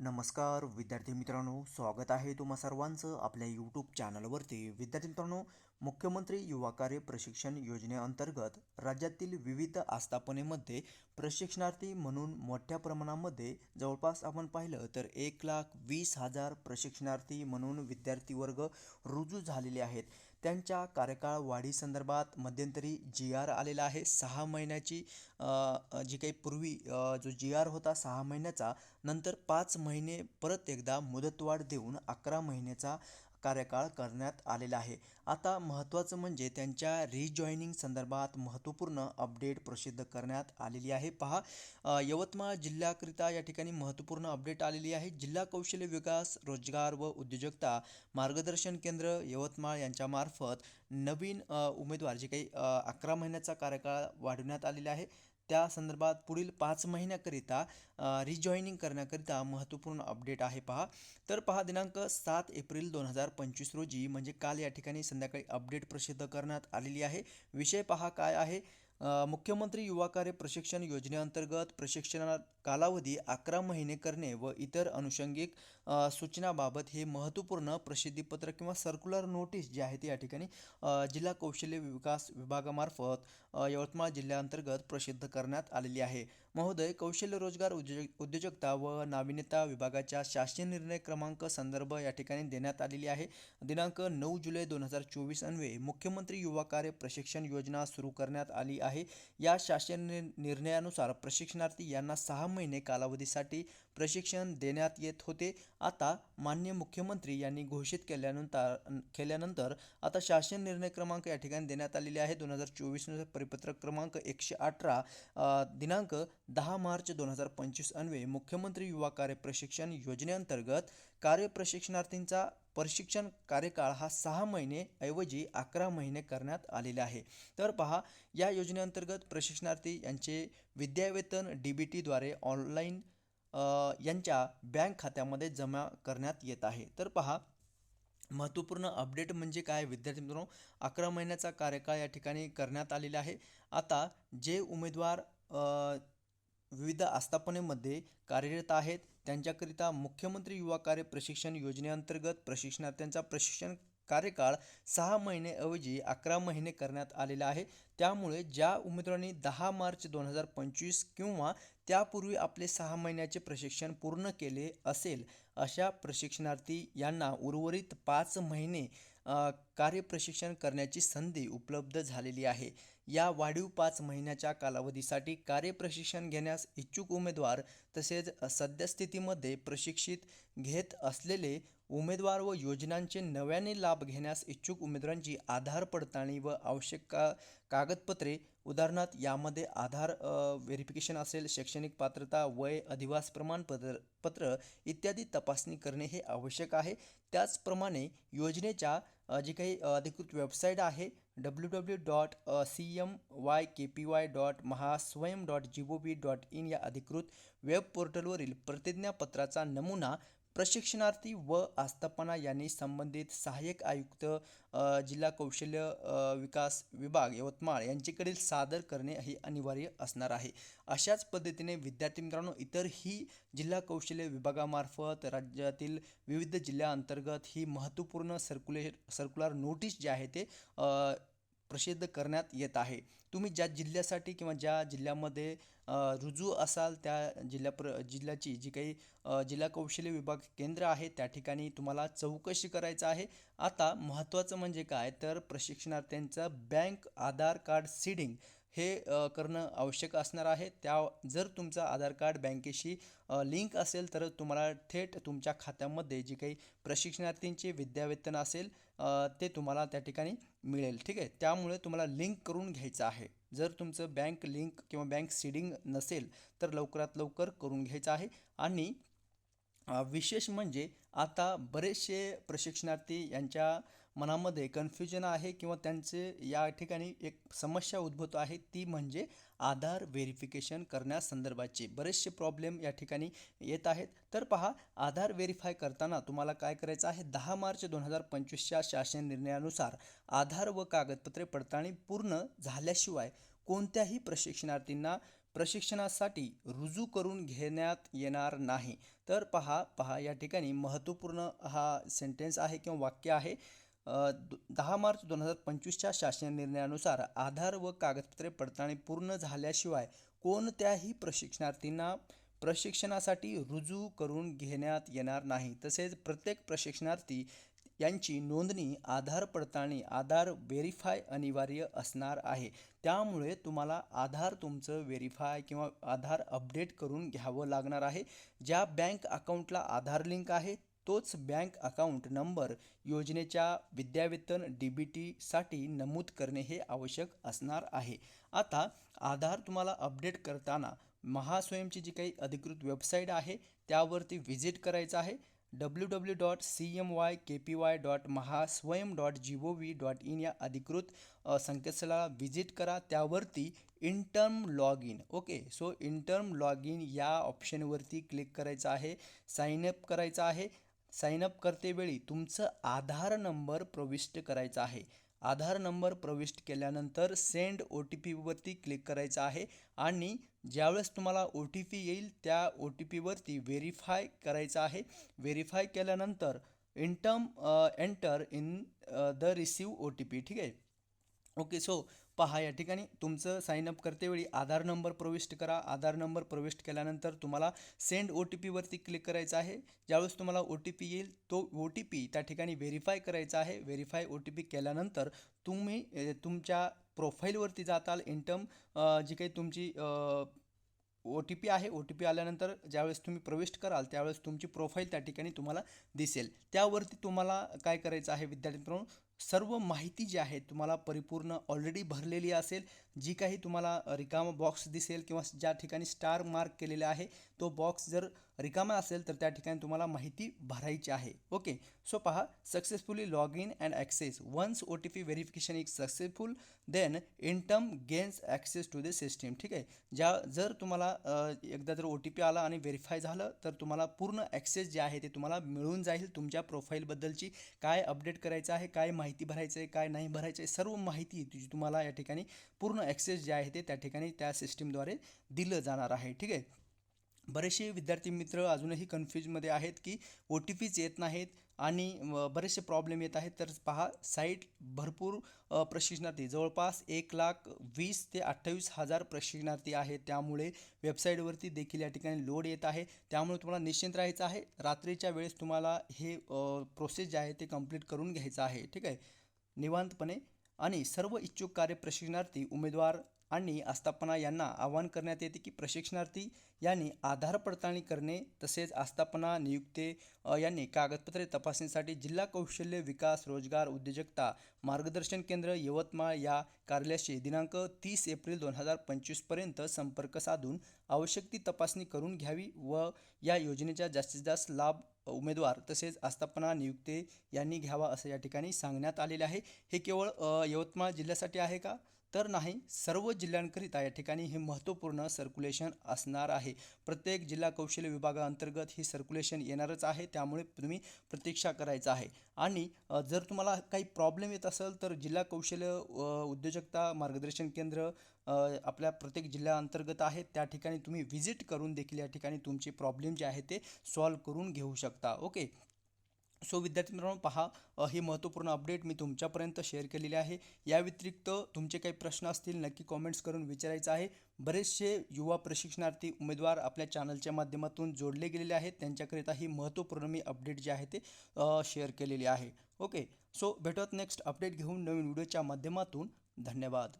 नमस्कार विद्यार्थी मित्रांनो स्वागत आहे तुम्हा सर्वांचं आपल्या यूट्यूब चॅनलवरती विद्यार्थी मित्रांनो मुख्यमंत्री युवा कार्य प्रशिक्षण योजनेअंतर्गत राज्यातील विविध आस्थापनेमध्ये प्रशिक्षणार्थी म्हणून मोठ्या प्रमाणामध्ये जवळपास आपण पाहिलं तर एक लाख वीस हजार प्रशिक्षणार्थी म्हणून विद्यार्थी वर्ग रुजू झालेले आहेत. त्यांच्या कार्यकाळ वाढीसंदर्भात मध्यंतरी जी आर आलेला आहे. सहा महिन्याची जी काही पूर्वी जो जी आर होता सहा महिन्याचा नंतर पाच महिने परत एकदा मुदतवाढ देऊन अकरा महिन्याचा कार्यकाळ करण्यात आलेला आहे. आता महत्त्वाचं म्हणजे त्यांच्या रिजॉईनिंग संदर्भात महत्त्वपूर्ण अपडेट प्रसिद्ध करण्यात आलेली आहे. पहा यवतमाळ जिल्ह्याकरिता या ठिकाणी महत्त्वपूर्ण अपडेट आलेली आहे. जिल्हा कौशल्य विकास रोजगार व उद्योजकता मार्गदर्शन केंद्र यवतमाळ यांच्यामार्फत नवीन उमेदवार जे काही अकरा महिन्याचा कार्यकाळ वाढवण्यात आलेला आहे. त्या संदर्भात पुढील पाच महिन्याकरिता रिजॉईनिंग करण्याकरिता महत्त्वपूर्ण अपडेट आहे पहा. तर पहा दिनांक सात एप्रिल दोन हजार पंचवीस रोजी म्हणजे काल या ठिकाणी संध्याकाळी अपडेट प्रसिद्ध करण्यात आलेली आहे. विषय पहा काय आहे? मुख्यमंत्री युवा कार्य प्रशिक्षण योजनेअंतर्गत प्रशिक्षणा कालावधी अकरा महिने करणे व इतर अनुषंगिक सूचनाबाबत हे महत्त्वपूर्ण प्रसिद्धीपत्र किंवा सर्क्युलर नोटीस जी आहे ती या ठिकाणी जिल्हा कौशल्य विकास विभागामार्फत यवतमाळ जिल्ह्याअंतर्गत प्रसिद्ध करण्यात आलेली आहे. महोदय कौशल्य रोजगार उद्योजक उद्योजकता व नाविन्यता विभागाच्या शासन निर्णय क्रमांक संदर्भ या ठिकाणी देण्यात आलेली आहे. दिनांक नऊ जुलै दोन हजार चोवीस अन्वे मुख्यमंत्री युवा कार्य प्रशिक्षण योजना सुरू करण्यात आली आहे. या शासन निर्णयानुसार प्रशिक्षणार्थी यांना सहा महिने कालावधीसाठी प्रशिक्षण देण्यात येत होते. आता मान्य मुख्यमंत्री यांनी घोषित केल्यानंतर केल्यानंतर आता शासन निर्णय क्रमांक या ठिकाणी देण्यात आलेले आहे. दोन हजार चोवीसनुसार परिपत्रक क्रमांक एकशे अठरा दिनांक दहा मार्च दोन हजार पंचवीस अन्वे मुख्यमंत्री युवा कार्य प्रशिक्षण योजनेअंतर्गत कार्यप्रशिक्षणार्थींचा प्रशिक्षण कार्यकाळ हा सहा महिने ऐवजी अकरा महिने करण्यात आलेला आहे. तर पहा या योजनेअंतर्गत प्रशिक्षणार्थी यांचे विद्यावेतन डी बी टीद्वारे ऑनलाईन यांच्या बँक खात्यामध्ये जमा करण्यात येत आहे. तर पहा महत्त्वपूर्ण अपडेट म्हणजे काय? विद्यार्थी मित्रांनो अकरा महिन्याचा कार्यकाळ या ठिकाणी करण्यात आलेला आहे. आता जे उमेदवार विविध आस्थापनेमध्ये कार्यरत आहेत त्यांच्याकरिता मुख्यमंत्री युवा कार्य प्रशिक्षण योजनेअंतर्गत प्रशिक्षणार्थ्यांचा प्रशिक्षण कार्यकाळ सहा महिनेऐवजी अकरा महिने करण्यात आलेला आहे. त्यामुळे ज्या उमेदवारांनी दहा मार्च दोन हजार पंचवीस किंवा त्यापूर्वी आपले सहा महिन्याचे प्रशिक्षण पूर्ण केले असेल अशा प्रशिक्षणार्थी यांना उर्वरित पाच महिने कार्यप्रशिक्षण करण्याची संधी उपलब्ध झालेली आहे. या वाढीव पाच महिन्याच्या कालावधीसाठी कार्यप्रशिक्षण घेण्यास इच्छुक उमेदवार तसेच सद्यस्थितीमध्ये प्रशिक्षित घेत असलेले उमेदवार व योजनांचे नव्याने लाभ घेण्यास इच्छुक उमेदवारांची आधार पडताळणी व आवश्यक का कागदपत्रे. उदाहरणार्थ यामध्ये आधार व्हेरिफिकेशन असेल शैक्षणिक पात्रता वय अधिवास प्रमाणपत्र पत्र इत्यादी तपासणी करणे हे आवश्यक आहे. त्याचप्रमाणे योजनेच्या जी काही अधिकृत वेबसाईट आहे W W dot C M Y K P Y dot Mahaswayam dot G O V dot in या अधिकृत वेब पोर्टलवरील प्रतिज्ञापत्राचा नमुना प्रशिक्षणार्थी व आस्थापना यांनी संबंधित सहाय्यक आयुक्त जिल्हा कौशल्य विकास विभाग यवतमाळ यांच्याकडील सादर करणे हे अनिवार्य असणार आहे. अशाच पद्धतीने विद्यार्थी मित्रांनो इतरही जिल्हा कौशल्य विभागामार्फत राज्यातील विविध जिल्ह्याअंतर्गत ही महत्त्वपूर्ण सर्क्युले सर्क्युलर नोटीस जे आहे ते प्रसिद्ध करण्यात येत आहे. तुम्ही ज्या जिल्ह्यासाठी किंवा ज्या जिल्ह्यामध्ये रुजू असाल त्या जिल्ह्या प्र जिल्ह्याची जी काही जिल्हा कौशल्य विभाग केंद्र आहे त्या ठिकाणी तुम्हाला चौकशी करायचं आहे. आता महत्त्वाचं म्हणजे काय? तर प्रशिक्षणार्थ्यांचं बँक आधार कार्ड सीडिंग हे करणं आवश्यक असणार आहे. त्या जर तुमचं आधार कार्ड बँकेशी लिंक असेल तर तुम्हाला थेट तुमच्या खात्यामध्ये जी काही प्रशिक्षणार्थींचे विद्यावेतन असेल ते तुम्हाला त्या ठिकाणी मिळेल. ठीक आहे? त्यामुळे तुम्हाला लिंक करून घ्यायचं आहे. जर तुमचं बँक लिंक किंवा बँक सीडिंग नसेल तर लवकरात लवकर करून घ्यायचं आहे. आणि विशेष म्हणजे आता बरेचसे प्रशिक्षणार्थी यांच्या मनामध्ये कन्फ्युजन आहे किंवा त्यांचे या ठिकाणी एक समस्या उद्भवत आहे ती म्हणजे आधार व्हेरिफिकेशन करण्यासंदर्भाचे. बरेचसे प्रॉब्लेम या ठिकाणी येत आहेत. तर पहा आधार व्हेरीफाय करताना तुम्हाला काय करायचं आहे? दहा मार्च दोन हजार पंचवीसच्या शासन निर्णयानुसार आधार व कागदपत्रे पडताळणी पूर्ण झाल्याशिवाय कोणत्याही प्रशिक्षणार्थींना प्रशिक्षणासाठी रुजू करून घेण्यात येणार नाही. तर पहा पहा या ठिकाणी महत्त्वपूर्ण हा सेंटेन्स आहे किंवा वाक्य आहे. दहा मार्च दोन हजार पंचवीसच्या शासन निर्णयानुसार आधार व कागदपत्रे पडताळणी पूर्ण झाल्याशिवाय कोणत्याही प्रशिक्षणार्थींना प्रशिक्षणासाठी रुजू करून घेण्यात येणार नाही. तसेच प्रत्येक प्रशिक्षणार्थी यांची नोंदणी आधार पडताळणी आधार व्हेरीफाय अनिवार्य असणार आहे. त्यामुळे तुम्हाला आधार तुमचं व्हेरीफाय किंवा आधार अपडेट करून घ्यावं लागणार आहे. ज्या बँक अकाउंटला आधार लिंक आहे तोच बँक अकाउंट नंबर योजनेच्या विद्यावेतन डी बी टीसाठी नमूद करणे हे आवश्यक असणार आहे. आता आधार तुम्हाला अपडेट करताना महास्वयंची जी काही अधिकृत वेबसाईट आहे त्यावरती व्हिजिट करायचं आहे. W W dot C M Y K P Y dot Mahaswayam dot G O V dot in या अधिकृत संकेतस्थळाला व्हिजिट करा. त्यावरती intern log in okay so intern log in या ऑप्शनवरती क्लिक करायचं आहे. साइन अप करायचं आहे. साइन अप करतेवेळी तुमचं आधार नंबर प्रविष्ट करायचा आहे. आधार नंबर प्रविष्ट केल्यानंतर सेंड ओ टी पीवरती क्लिक करायचं आहे आणि ज्यावेळेस तुम्हाला ओ टी पी येईल त्या ओ टी पीवरती व्हेरीफाय करायचं आहे. व्हेरीफाय केल्यानंतर intern enter in the receive O T P ठीक आहे? ओके सो पहा या ठिकाणी तुमचं साइन अप करतेवेळी आधार नंबर प्रविष्ट करा. आधार नंबर प्रविष्ट केल्यानंतर तुम्हाला सेंड ओ टी पीवरती क्लिक करायचं आहे. ज्यावेळेस तुम्हाला ओ टी पी येईल तो ओ टी पी त्या ठिकाणी व्हेरीफाय करायचा आहे. व्हेरीफाय ओ टी पी केल्यानंतर तुम्ही तुमच्या प्रोफाईलवरती जाताल. इंटम जी काही तुमची ओ टी पी आहे ओ टी पी आल्यानंतर ज्यावेळेस तुम्ही प्रविष्ट कराल त्यावेळेस तुमची प्रोफाईल त्या ठिकाणी तुम्हाला दिसेल. त्यावरती तुम्हाला काय करायचं आहे विद्यार्थी मित्रांनो? सर्व माहिती जी आहे तुम्हाला परिपूर्ण ऑलरेडी भरलेली असेल जी काही तुम्हाला रिकामा बॉक्स दिसेल किंवा ज्या ठिकाणी स्टार मार्क केलेला आहे तो बॉक्स जर रिकामा असेल तर त्या ठिकाणी तुम्हाला माहिती भरायची आहे. ओके? सो पहा successfully log in and access once O T P verification is successful then intern gains access to the system ठीक आहे? ज्या जर तुम्हाला एकदा जर ओ टी पी आला आणि व्हेरीफाय झालं तर तुम्हाला पूर्ण ॲक्सेस जे आहे ते तुम्हाला मिळून जाईल तुमच्या प्रोफाईलबद्दलची काय अपडेट करायचं आहे काय माहिती भरायचं आहे काय नाही भरायचं आहे सर्व माहिती तुझी तुम्हाला या ठिकाणी पूर्ण ॲक्सेस जे आहे ते त्या ठिकाणी त्या सिस्टीमद्वारे दिलं जाणार आहे. ठीक आहे? बरेचसे विद्यार्थी मित्र अजूनही कन्फ्यूजमध्ये आहेत की ओ टी पीच येत नाहीत आणि बरेचसे प्रॉब्लेम येत आहेत. तर पहा साईट भरपूर प्रशिक्षणार्थी जवळपास एक लाख वीस ते अठ्ठावीस हजार प्रशिक्षणार्थी आहेत. त्यामुळे वेबसाईटवरती देखील या ठिकाणी लोड येत आहे. त्यामुळे तुम्हाला निश्चिंत राहायचं आहे. रात्रीच्या वेळेस तुम्हाला हे प्रोसेस जे आहे ते कंप्लीट करून घ्यायचं आहे. ठीक आहे? निवांतपणे आणि सर्व इच्छुक कार्य प्रशिक्षणार्थी उमेदवार आणि आस्थापना यांना आवाहन करण्यात येते की प्रशिक्षणार्थी यांनी आधार पडताळणी करणे तसेच आस्थापना नियुक्ते यांनी कागदपत्रे तपासणीसाठी जिल्हा कौशल्य विकास रोजगार उद्योजकता मार्गदर्शन केंद्र यवतमाळ या कार्यालयाशी दिनांक तीस एप्रिल दोन हजार पंचवीसपर्यंत संपर्क साधून आवश्यक ती तपासणी करून घ्यावी व या योजनेचा जास्तीत जास्त लाभ उमेदवार तसेच आस्थापना नियुक्ते यांनी घ्यावा असं या ठिकाणी सांगण्यात आलेले आहे. हे केवळ यवतमाळ जिल्ह्यासाठी आहे का? तर नाही सर्व जिल्ह्यांकरिता या ठिकाणी हे महत्त्वपूर्ण सर्क्युलेशन असणार आहे. प्रत्येक जिल्हा कौशल्य विभागाअंतर्गत ही सर्क्युलेशन येणारच आहे त्यामुळे तुम्ही प्रतीक्षा करायचं आहे. आणि जर तुम्हाला काही प्रॉब्लेम येत असेल तर जिल्हा कौशल्य उद्योजकता मार्गदर्शन केंद्र आपल्या प्रत्येक जिल्ह्याअंतर्गत आहे त्या ठिकाणी तुम्ही व्हिजिट करून देखील या ठिकाणी तुमचे प्रॉब्लेम जे आहे ते सॉल्व करून घेऊ शकता. ओके सो विद्यार्थी मित्रांनो पहा हे महत्त्वपूर्ण अपडेट मी तुमच्यापर्यंत शेअर केलेली आहे. या व्यतिरिक्त तुमचे काही प्रश्न असतील नक्की कॉमेंट्स करून विचारायचं आहे. बरेचसे युवा प्रशिक्षणार्थी उमेदवार आपल्या चॅनलच्या माध्यमातून जोडले गेलेले आहेत. त्यांच्याकरिता ही महत्त्वपूर्ण मी अपडेट जे आहे ते शेअर केलेली आहे. ओके सो भेटत नेक्स्ट अपडेट घेऊन नवीन व्हिडिओच्या माध्यमातून. धन्यवाद.